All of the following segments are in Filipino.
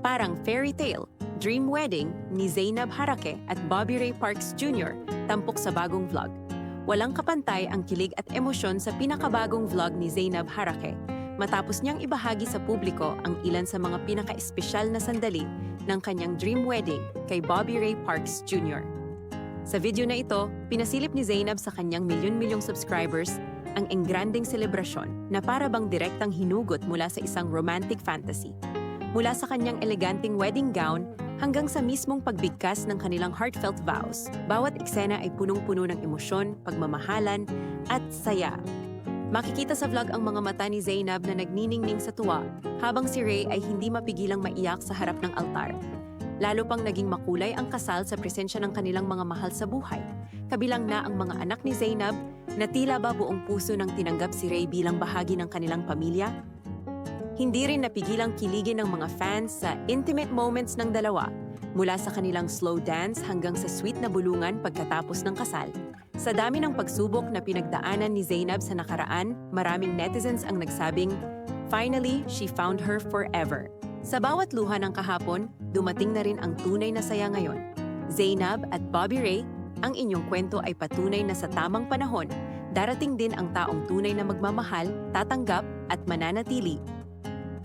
Parang fairy tale, dream wedding ni Zainab Harake at Bobby Ray Parks Jr. tampok sa bagong vlog. Walang kapantay ang kilig at emosyon sa pinakabagong vlog ni Zainab Harake matapos niyang ibahagi sa publiko ang ilan sa mga pinaka-espesyal na sandali ng kanyang dream wedding kay Bobby Ray Parks Jr. Sa video na ito, pinasilip ni Zainab sa kanyang milyon-milyong subscribers ang engranding selebrasyon na para bang direktang hinugot mula sa isang romantic fantasy. Mula sa kanyang eleganteng wedding gown hanggang sa mismong pagbigkas ng kanilang heartfelt vows, bawat eksena ay punong-puno ng emosyon, pagmamahalan, at saya. Makikita sa vlog ang mga mata ni Zainab na nagniningning sa tuwa habang si Ray ay hindi mapigilang maiyak sa harap ng altar. Lalo pang naging makulay ang kasal sa presensya ng kanilang mga mahal sa buhay. Kabilang na ang mga anak ni Zainab na tila ba buong puso nang tinanggap si Ray bilang bahagi ng kanilang pamilya. Hindi rin napigilang kiligin ng mga fans sa intimate moments ng dalawa mula sa kanilang slow dance hanggang sa sweet na bulungan pagkatapos ng kasal. Sa dami ng pagsubok na pinagdaanan ni Zainab sa nakaraan, maraming netizens ang nagsabing, Finally, she found her forever. Sa bawat luha ng kahapon, dumating na rin ang tunay na saya ngayon. Zainab at Bobby Ray, ang inyong kwento ay patunay na sa tamang panahon, darating din ang taong tunay na magmamahal, tatanggap at mananatili.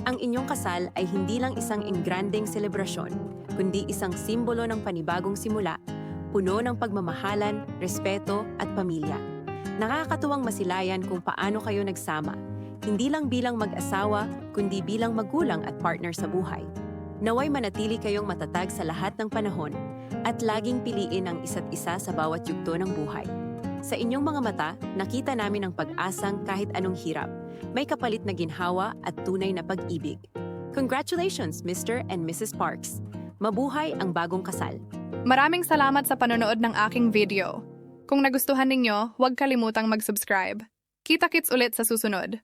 Ang inyong kasal ay hindi lang isang engranding selebrasyon, kundi isang simbolo ng panibagong simula puno ng pagmamahalan, respeto at pamilya. Nakakatuwang masilayan kung paano kayo nagsama, hindi lang bilang mag-asawa, kundi bilang magulang at partner sa buhay. Naway manatili kayong matatag sa lahat ng panahon at laging piliin ang isa't isa sa bawat yugto ng buhay. Sa inyong mga mata, nakita namin ang pag-asang kahit anong hirap, may kapalit na ginhawa at tunay na pag-ibig. Congratulations, Mr. and Mrs. Parks! Mabuhay ang bagong kasal! Maraming salamat sa panonood ng aking video. Kung nagustuhan ninyo, huwag kalimutang mag-subscribe. Kita-kits ulit sa susunod.